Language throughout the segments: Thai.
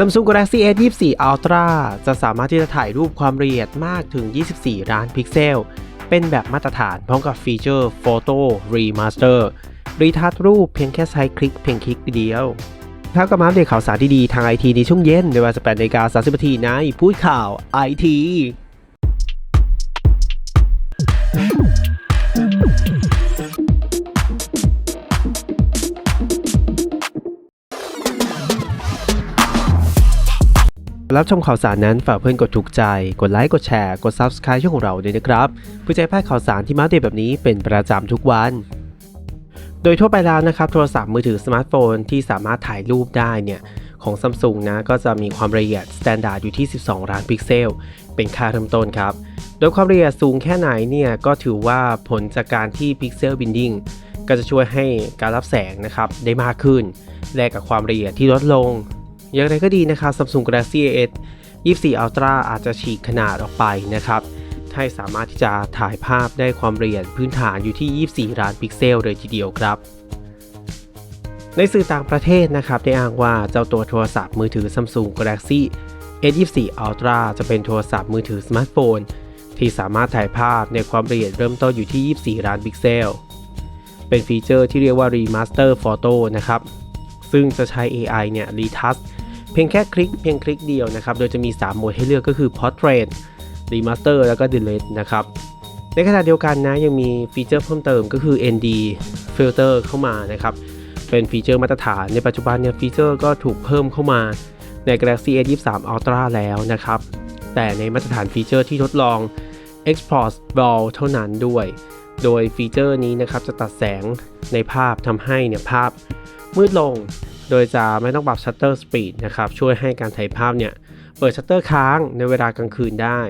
Samsung Galaxy S 24 Ultra จะสามารถที่จะถ่ายรูปความละเอียดมากถึง 24 ล้านพิกเซล เป็นแบบมาตรฐานพร้อมกับฟีเจอร์ Photo Remaster รีทัชรูปเพียงแค่ใช้คลิกเพียงคลิกเดียวท้ากับมาอัปเดตข่าวสารดีๆทางไอทีในช่วงเย็นในเวลา18นาฬิกา30นาทีในพูดข่าวไอที รับชมข่าวสารนั้นฝากเพื่อนกดถูกใจ กดไลค์กดแชร์กด Subscribe ช่องของเราด้วยนะครับเพื่อจะให้พลาดข่าวสารที่มาเดตแบบนี้เป็นประจำทุกวันโดยทั่วไปแล้วนะครับโทรศัพท์มือถือสมาร์ทโฟนที่สามารถถ่ายรูปได้เนี่ยของ Samsung นะก็จะมีความละเอียด Standard อยู่ที่ 12 ล้านพิกเซล เป็นค่าเริ่มต้นครับ โดยความละเอียดสูงแค่ไหนเนี่ยก็ถือว่าผลจากการที่ Pixel Binding ก็จะช่วยให้การรับแสงนะครับได้มากขึ้น แลกกับความละเอียดที่ลดลง อย่างไรก็ดีนะครับ Samsung Galaxy S 24 Ultra อาจจะฉีกขนาดออกไปนะครับให้สามารถที่จะถ่ายภาพได้ความละเอียดพื้นฐานอยู่ที่ 24 ล้านพิกเซลเลยทีเดียวครับ ในสื่อต่างประเทศนะครับได้อ้างว่าเจ้าตัวโทรศัพท์มือถือ Samsung Galaxy S24 Ultra จะเป็นโทรศัพท์มือถือสมาร์ทโฟน ที่สามารถถ่ายภาพในความละเอียดเริ่มต้นอยู่ที่ 24 ล้านพิกเซล เป็นฟีเจอร์ที่เรียกว่า Remaster Photo นะครับ ซึ่งจะใช้ AI เนี่ย retouch เพียงแค่คลิกเพียงคลิกเดียวนะครับ โดยจะมี 3 โหมดให้เลือกก็คือ Portrait Remaster แล้วก็ Delete นะครับ ในขณะเดียวกันนะยังมีฟีเจอร์เพิ่มเติมก็คือ ND Filter เข้ามานะครับ เป็นฟีเจอร์มาตรฐานในปัจจุบันเนี่ยฟีเจอร์ก็ถูกเพิ่มเข้ามาใน Galaxy S23 Ultra แล้วนะครับ แต่ในมาตรฐานฟีเจอร์ที่ทดลอง Export RAW เท่านั้นด้วย โดยฟีเจอร์นี้นะครับจะตัดแสงในภาพทำให้เนี่ยภาพมืดลง โดยจะไม่ต้องปรับ Shutter Speed นะครับช่วยให้การถ่ายภาพเนี่ยเปิดชัตเตอร์ค้างในเวลากลางคืนได้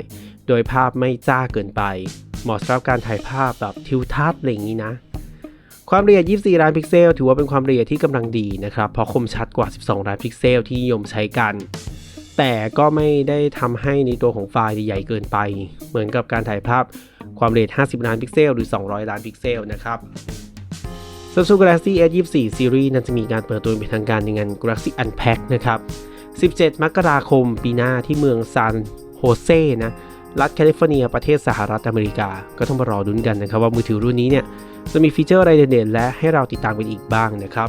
โดยภาพไม่จ้าเกินไป เหมาะสำหรับการถ่ายภาพแบบทิวทัศน์อะไรอย่างนี้นะ ความละเอียด 24 ล้านพิกเซล ถือว่าเป็นความละเอียดที่กำลังดีนะครับเพราะคมชัดกว่า 12 ล้านพิกเซลที่นิยมใช้กัน แต่ก็ไม่ได้ทำให้ในตัวของไฟล์ใหญ่เกินไป เหมือนกับการถ่ายภาพความละเอียด 50 ล้านพิกเซล หรือ 200 ล้านพิกเซลนะครับ Samsung Galaxy S24 Series นั้นจะมีการเปิดตัวเป็นทางการในงาน Galaxy Unpack นะครับ 17 มกราคมปีหน้าที่เมืองซานโฮเซนะ รัฐแคลิฟอร์เนียประเทศสหรัฐอเมริกา ก็ต้องมารอดุนกันนะครับว่ามือถือรุ่นนี้เนี่ยจะมีฟีเจอร์อะไรเด่นๆและให้เราติดตามกันอีกบ้างนะครับ